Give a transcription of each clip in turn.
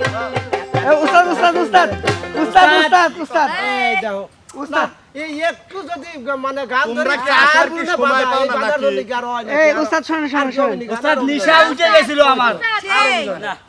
এ, উস্তাদ উস্তাদ উস্তাদ উস্তাদ উস্তাদ উস্তাদ এই দেখো উস্তাদ এই একটু যদি মানে গান ধরে কি চার আসার কি গুণে সময় বাজায়, পাও এই না বাজার নাকি? কি আর হয় নাকি? এই আর- উস্তাদ শোনেন আর শোনেন শোনেন জমিনি গান উস্তাদ আর নিশা উঠে গেছিল আমার।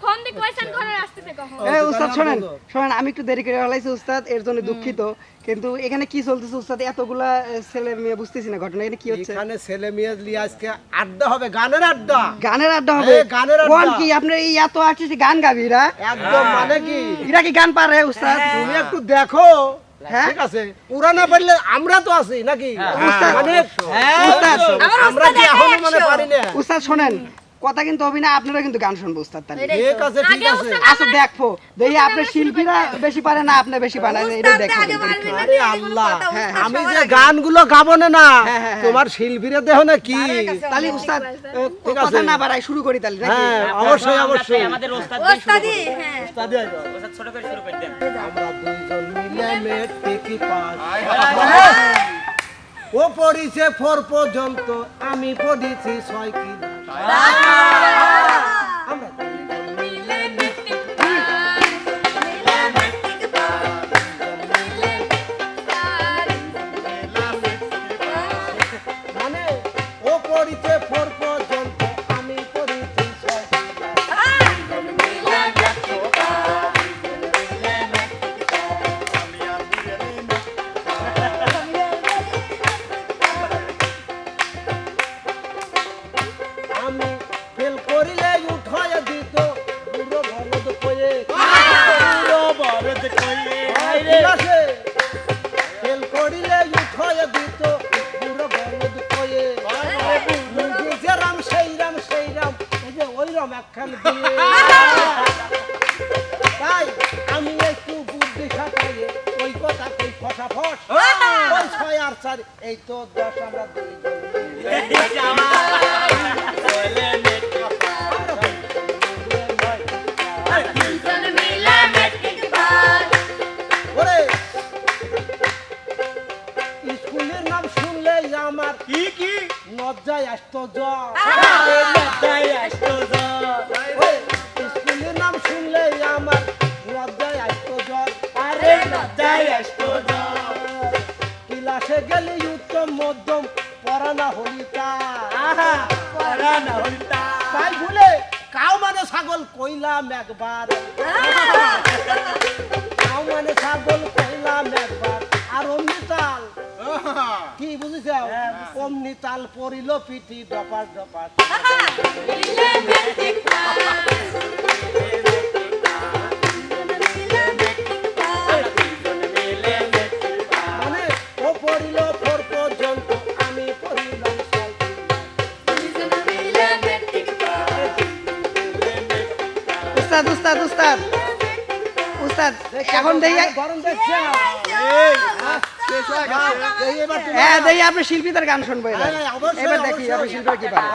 ফোন দিয়ে কইছেন ঘরে আসতেছে কখন এই উস্তাদ শোনেন শোনেন আমি একটু দেরি করে হলাইছি উস্তাদ এর জন্য দুঃখিত। কিন্তু এখানে কি চলতেছে উস্তাদ? এতগুলা ছেলে মেয়ে বুঝতেছি না ঘটনা এখানে কি হচ্ছে? এখানে ছেলে মেয়ে আজকে আড্ডা হবে গানের আড্ডা। গানের আড্ডা হবে? এই গানের আড্ডা। কোন কি আপনার এই এত আর্টিস্ট গান গাবি একদম মানে কি? এরা কি গান পারে উস্তাদ? তুমি একটু দেখো। হ্যাঁ? ঠিক আছে। পুরানা পারলে আমরা তো আছি নাকি? মানে আমরা কি এখনও মানে পারি না? উস্তাদ শোনেন কথা কিন্তু হবে না আপনারা কিন্তু গান শুনব উস্তাদ তাহলে। ঠিক আছে ঠিক আছে। আচ্ছা দেখব দেখি আপনার শিল্পীরা বেশি পারে না আপনি বেশি এটা আরে আল্লাহ হ্যাঁ, আমি যে গানগুলো গাবো না না হ্যাঁ, হ্যাঁ। তোমার শিল্পীরা দেহ না কি? তাহলে উস্তাদ কথা না বাড়াই শুরু করি তাহলে হ্যাঁ অবশ্যই অবশ্যই। আমাদের ওস্তাদ ওস্তাদি হ্যাঁ। ওস্তাদ ছোট করে শুরু করে দেন। আমরা মিলে মেট্রিকি পাস। ও পড়িছে ফোর পর্যন্ত আমি পড়িছি ছয় কি আমরা দুইজন মিলে মানে ও পড়িছে স্কুলের নাম শুনলে আমার কি কি? লজ্জায় আসতো জ্বর। আসতো স্কুলের নাম শুনলে আমার লজ্জায় আসতো জ্বর। আরে লজ্জায় আসতো জ্বর। ক্লাসে গেলে ছাগল কইলাম একবার কাউ মানে ছাগল কইলাম একবার আর অমনি তাল কি বুঝিস অমনি তাল পড়িল পিটি ডপার ডপার উস্তাদ উস্তাদ এখন দেখি হয়ে হ্যাঁ দেখি আপনি শিল্পীদের গান শুনব এবার। হ্যাঁ, এবার দেখি আপনি শিল্পীরা কি পারে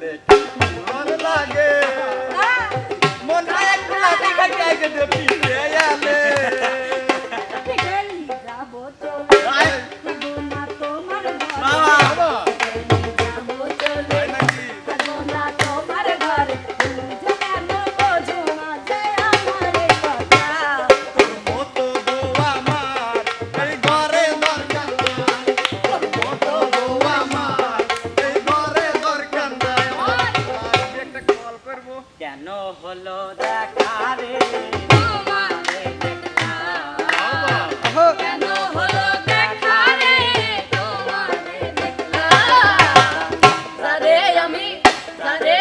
দেখি মন লাগে। মন খায় খোলা দেখা যায় পিছিয়ে আলে। だね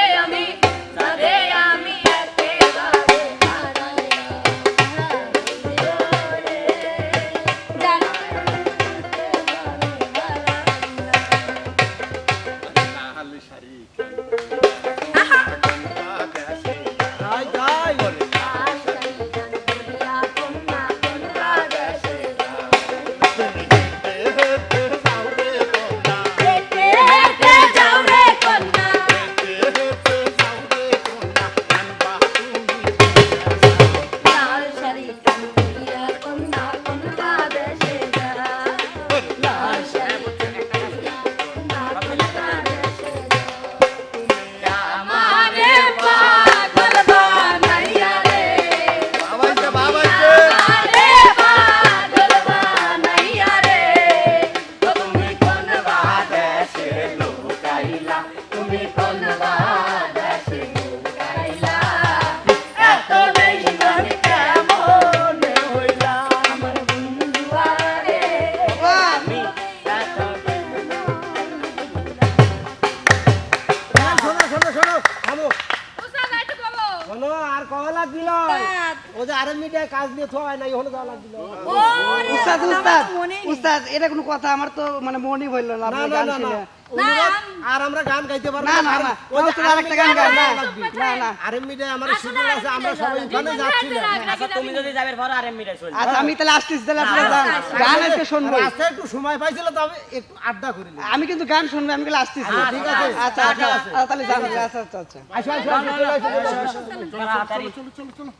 যে কাজ দিয়ে থোয়া নাই হলো যাওয়া লাগছিল উস্তাদ উস্তাদ উস্তাদ এটা কোনো কথা আমার তো মানে মনই বলল না না আপনি গান না না। শুনে। আর আমরা গান গাইতে পারব না না। না ওই যে আরেকটা গান গান না না না আরে আমার শিডিউল আছে আমরা সবাই ওখানে যাচ্ছিলাম আচ্ছা তুমি যদি যাবে পরে আর এমনিটাই আচ্ছা আমি তাহলে আসতেছি তাহলে আপনি যান। গান আজকে শুনব রাস্তায় একটু সময় পাইছিল তবে একটু আড্ডা আমি কিন্তু গান শুনব আমি গেলে আসতেছি। ঠিক আছে। আচ্ছা আচ্ছা আচ্ছা, তাহলে যান আচ্ছা আচ্ছা আচ্ছা। আসো আসো চলো চলো চলো।